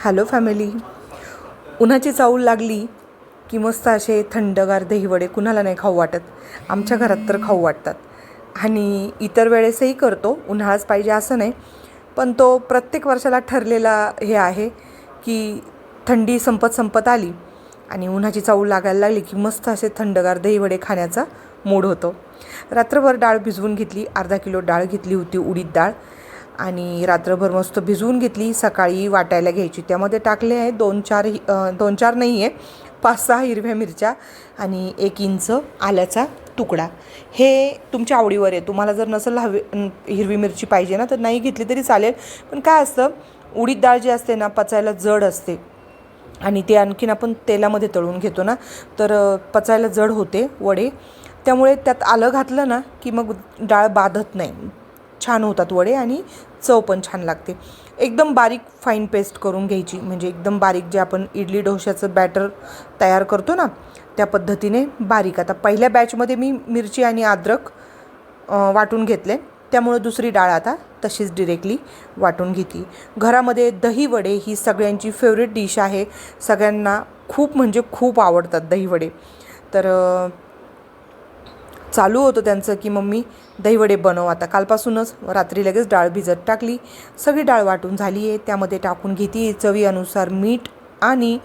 Hello family. उन्हाची चाऊल लागली की मस्त असे थंडगार दहीवडे कुणाला नाही खाऊ वाटत. आमच्या घरात तर खाऊ वाटतात. आणि इतर वेळेसही करतो. उन्हाळाच पाहिजे असं नाही. पण तो प्रत्येक वर्षाला ठरलेला हे आहे की थंडी संपत संपत आली आणि उन्हाची चाऊल लागायला लागली की मस्त असे थंडगार दहीवडे खाण्याचा मूड होतो. रात्रभर डाळ भिजवून घेतली अर्धा किलो डाळ घेतली होती उडीद डाळ. आणि रात्रभर मस्त भिजवून घेतली सकाळी वाटायला घ्यायची. त्यामध्ये टाकले आहे दोन चार हि- दोन चार नाही आहे पाच सहा हिरव्या मिरच्या आणि एक इंच आल्याचा तुकडा. हे तुमच्या आवडीवर आहे. तुम्हाला जर नसेल हवी हिरवी मिरची पाहिजे ना तर नाही घेतली तरी चालेल. पण काय असतं उडीद डाळ जी असते ना पचायला जड असते. आणि ते आणखीन आपण तेलामध्ये तळून घेतो ना तर पचायला जड होते वडे. त्यामुळे त्यात आलं घातलं ना की मग डाळ बाधत नाही. छान होतात वडे आणि चव पण छान लागते. एकदम बारीक फाईन पेस्ट करून घ्यायची. म्हणजे एकदम बारीक जे आपण इडली डोश्याचं बॅटर तयार करतो ना त्या पद्धतीने बारीक. आता पहिल्या बॅचमध्ये मी मिरची आणि अद्रक वाटून घेतले. त्यामुळं दुसरी डाळ आता तशीच डिरेक्टली वाटून घेती. घरामध्ये दही वडे ही सगळ्यांची फेवरेट डिश आहे. सगळ्यांना खूप म्हणजे खूप आवडतात दही वडे. तर चालू होतं त्यांचं की मम्मी दहीवडे बनव. आता कालपासूनच रात्री लगेच डाळ भिजत टाकली. सगळी डाळ वाटून झाली आहे त्यामध्ये टाकून घेते चवीनुसार मीठ आणि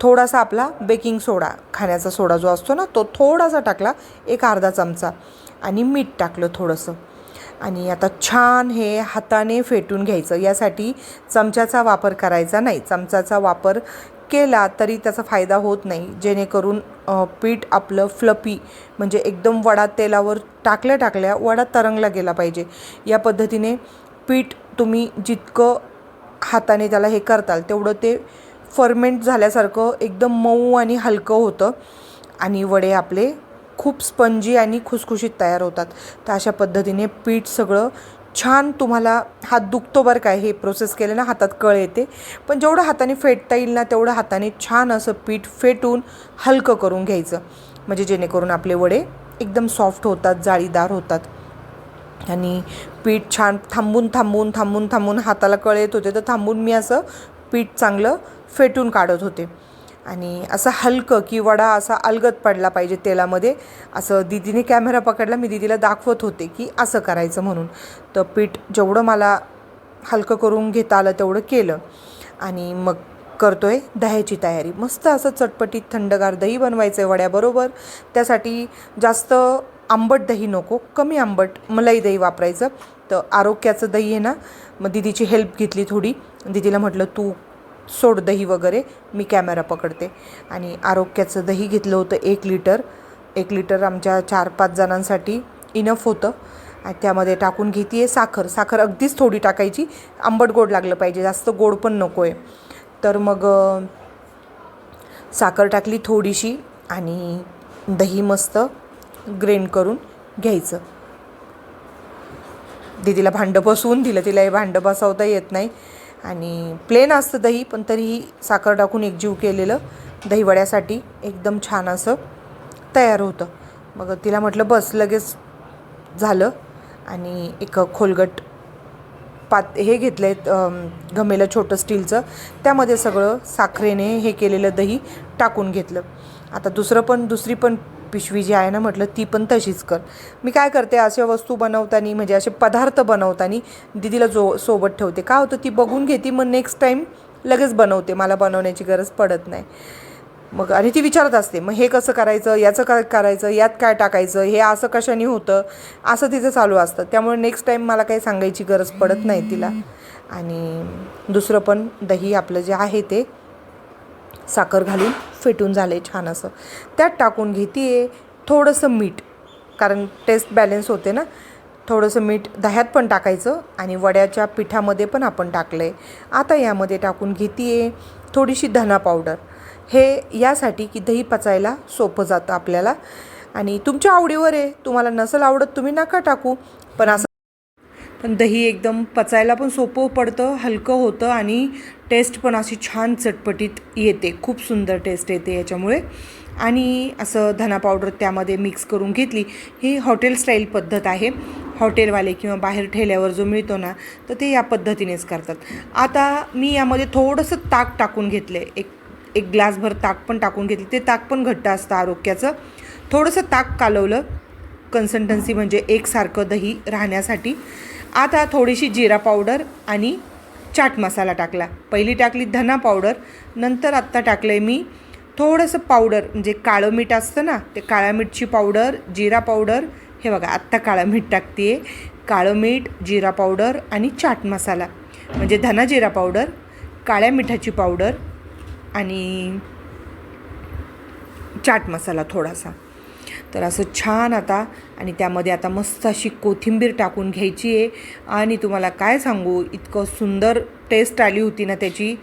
थोडासा आपला बेकिंग सोडा. खाण्याचा सोडा जो असतो ना तो थोडासा टाकला एक अर्धा चमचा. आणि मीठ टाकलं थोडंसं. आणि आता छान हे हाताने फेटून घ्यायचं. यासाठी चमच्याचा वापर करायचा नाही. चमचाचा वापर केला तरी त्याचा फायदा होत नाही. जेणेकरून पीठ आपलं फ्लपी म्हणजे एकदम वडा तेलावर टाकल्या टाकल्या वडा तरंगला गेला पाहिजे. या पद्धतीने पीठ तुम्ही जितकं हाताने त्याला हे करताल तेवढं ते फर्मेंट झाल्यासारखं एकदम मऊ आणि हलकं होतं आणि वडे आपले खूप स्पंजी आणि खुसखुशीत तयार होतात. तर अशा पद्धतीने पीठ सगळं छान तुम्हाला हात दुखतो बरं काय हे प्रोसेस केलं ना हातात कळ येते. पण जेवढं हाताने फेटता येईल ना तेवढं हाताने छान असं पीठ फेटून हलकं करून घ्यायचं. म्हणजे जेणेकरून आपले वडे एकदम सॉफ्ट होतात जाळीदार होतात. आणि पीठ छान थांबून थांबून थांबून थांबून हाताला कळ येत होते तर थांबून मी असं पीठ चांगलं फेटून काढत होते. आणि असं हलकं की वडा असा अलगत पडला पाहिजे तेलामध्ये. असं दिदीने कॅमेरा पकडला मी दिदीला दाखवत होते की असं करायचं म्हणून. तर पीठ जेवढं मला हलकं करून घेता आलं तेवढं केलं. आणि मग करतो आहे दह्याची तयारी. मस्त असं चटपटीत थंडगार दही बनवायचं आहे वड्याबरोबर. त्यासाठी जास्त आंबट दही नको कमी आंबट मलाई दही वापरायचं. तर आरोग्याचं दही आहे ना मग दिदीची हेल्प घेतली थोडी. दिदीला म्हटलं तू सोड दही वगैरे मी कॅमेरा पकडते. आणि आरोग्याचं दही घेतलं होतं एक लिटर. एक लिटर आमच्या चार पाच जणांसाठी इनफ होतं. आणि त्यामध्ये टाकून घेते आहे साखर. साखर अगदीच थोडी टाकायची. आंबट गोड लागलं पाहिजे. जास्त गोड पण नको आहे तर मग साखर टाकली थोडीशी आणि दही मस्त ग्रेंड करून घ्यायचं. दीदीला भांडं बसवून दिलं. तिला हे भांडं बसवता येत नाही. आणि प्लेन असतं दही पण तरीही साखर टाकून एकजीव केलेलं दहीवड्यासाठी एकदम छान असं तयार होतं. मग तिला म्हटलं बस लगेच झालं. आणि एक खोलगट पात हे घेतलं आहे घमेलं छोटं स्टीलचं. त्यामध्ये सगळं साखरेने हे केलेलं दही टाकून घेतलं. आता दुसरं पण दुसरी पण पिशवी जी आहे ना म्हटलं ती पण तशीच कर. मी काय करते अशा वस्तू बनवताना म्हणजे असे पदार्थ बनवताना दिदीला जो सोबत ठेवते. काय होतं ती बघून घेते मग नेक्स्ट टाईम लगेच बनवते. मला बनवण्याची गरज पडत नाही. मग आणि ती विचारत असते मग हे कसं करायचं याचं काय करायचं यात काय टाकायचं हे असं कशाने होतं? असं तिचं चालू असतं. त्यामुळे नेक्स्ट टाईम मला काही सांगायची गरज पडत नाही तिला. आणि दुसरं पण दही आपलं जे आहे ते साखर घालून फेटून झाले छान असं. त्यात टाकून घेते थोडंसं मीठ कारण टेस्ट बॅलेन्स होते ना. थोडंसं मीठ दह्यात पण टाकायचं आणि वड्याच्या पिठामध्ये पण आपण टाकलं आहे आता यामध्ये टाकून घेते थोडीशी धना पावडर हे यासाठी की दही पचायला सोपं जातं आपल्याला. आणि तुमच्या आवडीवर आहे. तुम्हाला नसेल आवडत तुम्ही नका टाकू. पण असं पण दही एकदम पचायला पण सोपं पडतं हलकं होतं आणि टेस्ट पण अशी छान चटपटीत येते. खूप सुंदर टेस्ट येते याच्यामुळे. आणि असं धना पावडर त्यामध्ये मिक्स करून घेतली. ही हॉटेल स्टाईल पद्धत आहे. हॉटेलवाले किंवा बाहेर ठेल्यावर जो मिळतो ना तर ते या पद्धतीनेच करतात. आता मी यामध्ये थोडंसं ताक टाकून घेतलं आहे एक एक ग्लासभर ताक पण टाकून घेतले. ते ताक पण घट्ट असतं आरोग्याचं. थोडंसं ताक कालवलं. कन्सल्टन्सी म्हणजे एकसारखं दही राहण्यासाठी. आता थोडीशी जिरा पावडर आणि चाट मसाला टाकला. पहिली टाकली धना पावडर नंतर आत्ता टाकलं आहे मी थोडंसं पावडर म्हणजे काळं मीठ असतं ना ते काळ्या मीठची पावडर जिरा पावडर हे बघा आत्ता काळं मीठ टाकते आहे काळं मीठ जिरा पावडर आणि चाट मसाला म्हणजे धना जिरा पावडर काळ्या मिठाची पावडर आणि चाट मसाला थोडासा. तर असं छान आता आणि त्यामध्ये आता मस्त अशी कोथिंबीर टाकून घ्यायची आहे. आणि तुम्हाला काय सांगू इतकं सुंदर टेस्ट आली होती ना त्याची.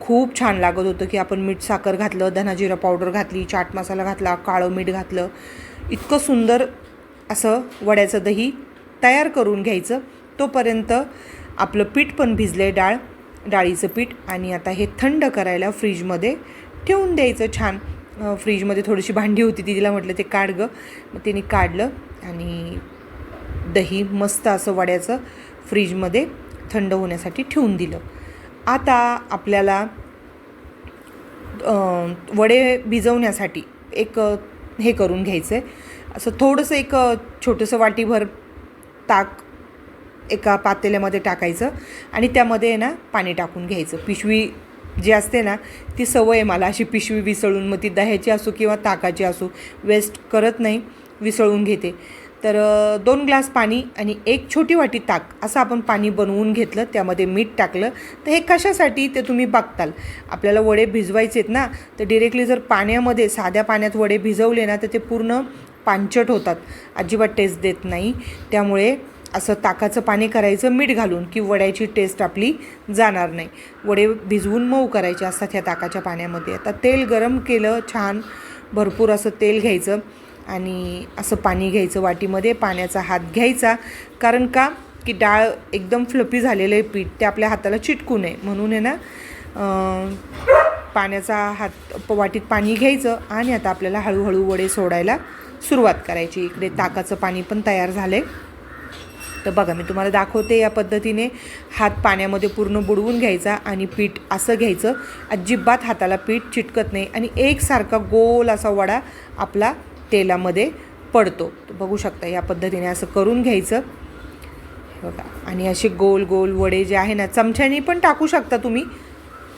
खूप छान लागत होतं की आपण मीठ साखर घातलं धनाजिरा पावडर घातली चाट मसाला घातला काळं मीठ घातलं. इतकं सुंदर असं वड्याचं दही तयार करून घ्यायचं. तोपर्यंत आपलं पीठ पण भिजलं आहे डाळ डाळीचं पीठ. आणि आता हे थंड करायला फ्रीजमध्ये ठेवून द्यायचं छान. फ्रीजमध्ये थोडीशी भांडी होती ती तिला म्हटलं ते काढ गं. मग तिने काढलं आणि दही मस्त असं वड्याचं फ्रीजमध्ये थंड होण्यासाठी ठेवून दिलं. आता आपल्याला वडे भिजवण्यासाठी एक हे करून घ्यायचं आहे असं थोडंसं एक छोटंसं वाटीभर ताक एका पातेल्यामध्ये टाकायचं आणि त्यामध्ये आहे ना पाणी टाकून घ्यायचं. पिशवी जी असते ना ती सवय आहे मला. अशी पिशवी विसळून मग ती दह्याची असो किंवा ताकाची असो वेस्ट करत नाही विसळून घेते. तर दोन ग्लास पाणी आणि एक छोटी वाटी ताक असं आपण पाणी बनवून घेतलं त्यामध्ये मीठ टाकलं. तर हे कशासाठी ते तुम्ही बघताल. आपल्याला वडे भिजवायचे आहेत ना तर डिरेक्टली जर पाण्यामध्ये साध्या पाण्यात वडे भिजवले ना तर ते पूर्ण पांचट होतात. अजिबात टेस्ट देत नाही. त्यामुळे असं ताकाचं पाणी करायचं मीठ घालून की वड्याची टेस्ट आपली जाणार नाही. वडे भिजवून मऊ करायचे असतात ह्या ताकाच्या पाण्यामध्ये. आता तेल गरम केलं छान भरपूर असं तेल घ्यायचं आणि असं पाणी घ्यायचं वाटीमध्ये. पाण्याचा हात घ्यायचा. कारण का? की डाळ एकदम फ्लपी झालेलं आहे पीठ. ते आपल्या हाताला चिटकू नये. म्हणून आहे ना पाण्याचा हात प- वाटीत पाणी घ्यायचं आणि आता आपल्याला हळूहळू वडे सोडायला सुरुवात करायची. इकडे ताकाचं पाणी पण तयार झालं आहे तर बघा मी तुम्हाला दाखवते या पद्धतीने हात पाण्यामध्ये पूर्ण बुडवून घ्यायचा आणि पीठ असं घ्यायचं. अजिबात हाताला पीठ चिटकत नाही आणि एकसारखा गोल असा वडा आपला तेलामध्ये पडतो. बघू शकता या पद्धतीने असं करून घ्यायचं. बघा आणि असे गोल गोल वडे जे आहे ना चमच्याने पण टाकू शकता तुम्ही.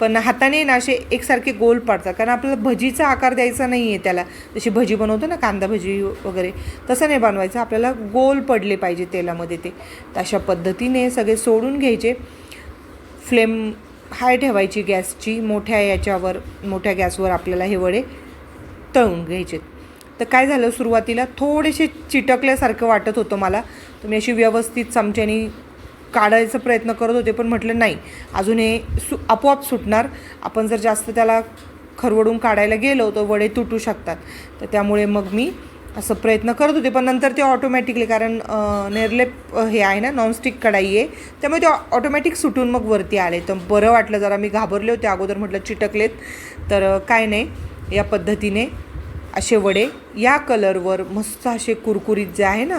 पण हाताने ना असे एकसारखे गोल पाडतात. कारण आपल्याला भजीचा आकार द्यायचा नाही आहे त्याला. जशी भजी बनवतो ना कांदा भजी वगैरे तसं नाही बनवायचं. आपल्याला गोल पडले पाहिजे तेलामध्ये ते. तर अशा पद्धतीने सगळे सोडून घ्यायचे. फ्लेम हाय ठेवायची गॅसची मोठ्या याच्यावर मोठ्या गॅसवर आपल्याला हे वडे तळून घ्यायचे. तर काय झालं सुरुवातीला? थोडेसे चिटकल्यासारखं वाटत होतं मला. तुम्ही अशी व्यवस्थित चमच्याने काढायचा प्रयत्न करत होते पण म्हटलं नाही. अजून हे सु आपोआप सुटणार. आपण जर जास्त त्याला खरवडून काढायला गेलो तर वडे तुटू शकतात. तर त्यामुळे मग मी असं प्रयत्न करत होते पण नंतर ते ऑटोमॅटिकली कारण नेरलेप हे आहे ना नॉनस्टिक कढाई आहे त्यामुळे ते ऑटोमॅटिक सुटून मग वरती आले. तर बरं वाटलं जरा मी घाबरले होते अगोदर म्हटलं चिटकलेत. तर काय नाही या पद्धतीने असे वडे या कलरवर मस्त असे कुरकुरीत जे आहे ना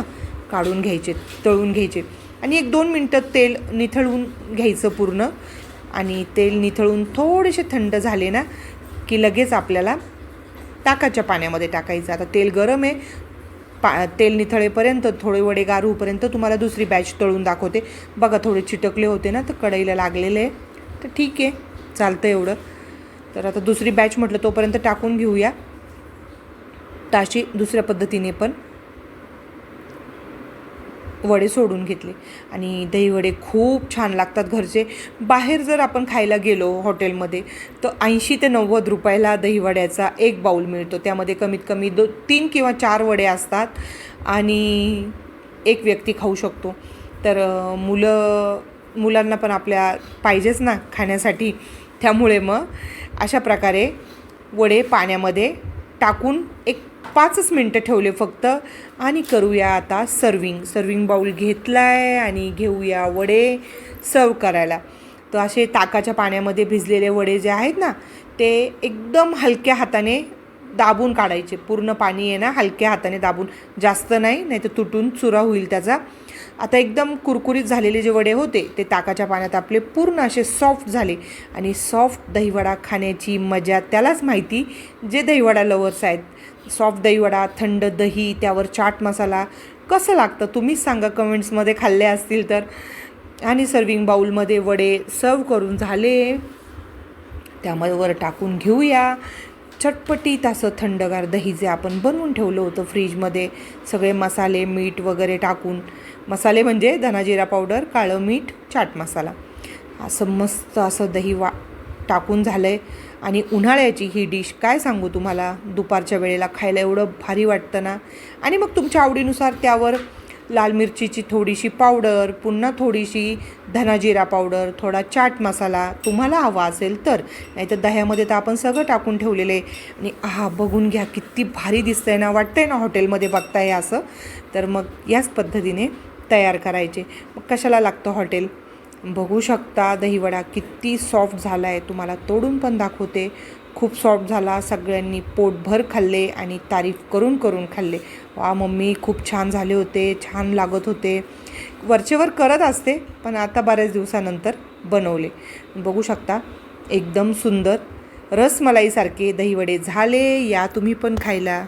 काढून घ्यायचे तळून घ्यायचे. आणि एक दोन मिनटं तेल निथळून घ्यायचं पूर्ण. आणि तेल निथळून थोडेसे थंड झाले ना की लगेच आपल्याला ताकाच्या पाण्यामध्ये टाकायचं. आता तेल गरम आहे. पा तेल निथळेपर्यंत थोडे वडे गारूपर्यंत तुम्हाला दुसरी बॅच तळून दाखवते. बघा थोडे चिटकले होते ना तर कढईला लागलेले आहे. तर ठीक आहे चालतं एवढं. तर आता दुसरी बॅच म्हटलं तोपर्यंत टाकून घेऊया. तर दुसऱ्या पद्धतीने पण वडे सोडून घेतले. आणि दहीवडे खूप छान लागतात घरचे. बाहेर जर आपण खायला गेलो हॉटेलमध्ये तर ऐंशी ते नव्वद रुपयाला दहीवड्याचा एक बाऊल मिळतो. त्यामध्ये कमीत कमी दो तीन किंवा चार वडे असतात आणि एक व्यक्ती खाऊ शकतो. तर मुलं मुलांना पण आपल्या पाहिजेच ना खाण्यासाठी. त्यामुळे मग अशा प्रकारे वडे पाण्यामध्ये टाकून एक पाचच मिनटं ठेवले फक्त. आणि करूया आता सर्विंग सर्विंग बाऊल घेतला आहे आणि घेऊया वडे सर्व करायला. तर असे ताकाच्या पाण्यामध्ये भिजलेले वडे जे आहेत ना ते एकदम हलक्या हाताने दाबून काढायचे. पूर्ण पाणी आहे ना हलक्या हाताने दाबून. जास्त नाही नाही तर तुटून चुरा होईल त्याचा. आता एकदम कुरकुरीत झालेले जे वडे होते ते ताकाच्या पाण्यात आपले पूर्ण असे सॉफ्ट झाले. आणि सॉफ्ट दहीवडा खाण्याची मजा त्यालाच माहिती जे दहीवडा लवर्स आहेत. सॉफ्ट दहीवडा थंड दही त्यावर चाट मसाला कसं लागतं तुम्हीच सांगा कमेंट्समध्ये खाल्ले असतील तर. आणि सर्विंग बाऊलमध्ये वडे सर्व करून झाले. त्यामध्ये वर टाकून घेऊया. चटपटीत असं थंडगार दही जे आपण बनवून ठेवलं होतं फ्रीजमध्ये सगळे मसाले मीठ वगैरे टाकून. मसाले म्हणजे धनाजिरा पावडर काळं मीठ चाट मसाला. असं मस्त असं दही वा टाकून झालं आहे आणि उन्हाळ्याची ही डिश काय सांगू तुम्हाला? दुपारच्या वेळेला खायला एवढं भारी वाटतं ना? आणि मग तुमच्या आवडीनुसार त्यावर लाल मिरचीची थोडीशी पावडर पुन्हा थोडीशी धनाजिरा पावडर थोडा चाट मसाला. तुम्हाला हवा असेल तर. नाही तर दह्यामध्ये तर आपण सगळं टाकून ठेवलेलं आहे. आणि हा बघून घ्या किती भारी दिसतंय ना. वाटतंय ना हॉटेलमध्ये बघताय असं. तर मग याच पद्धतीने तयार करायचे. मग कशाला लागतं हॉटेल? बघू शकता दहीवडा किती सॉफ्ट झाला आहे तुम्हाला तोडून पण दाखवते. खूप सॉफ्ट झाला सगळ्यांनी पोटभर खाल्ले आणि तारीफ करून करून खाल्ले. वा मम्मी खूप छान झाले होते छान लागत होते. वरचेवर करत असते पण आता बऱ्याच दिवसानंतर बनवले. बघू शकता एकदम सुंदर रसमलाईसारखे दहीवडे झाले या तुम्ही पण खायला.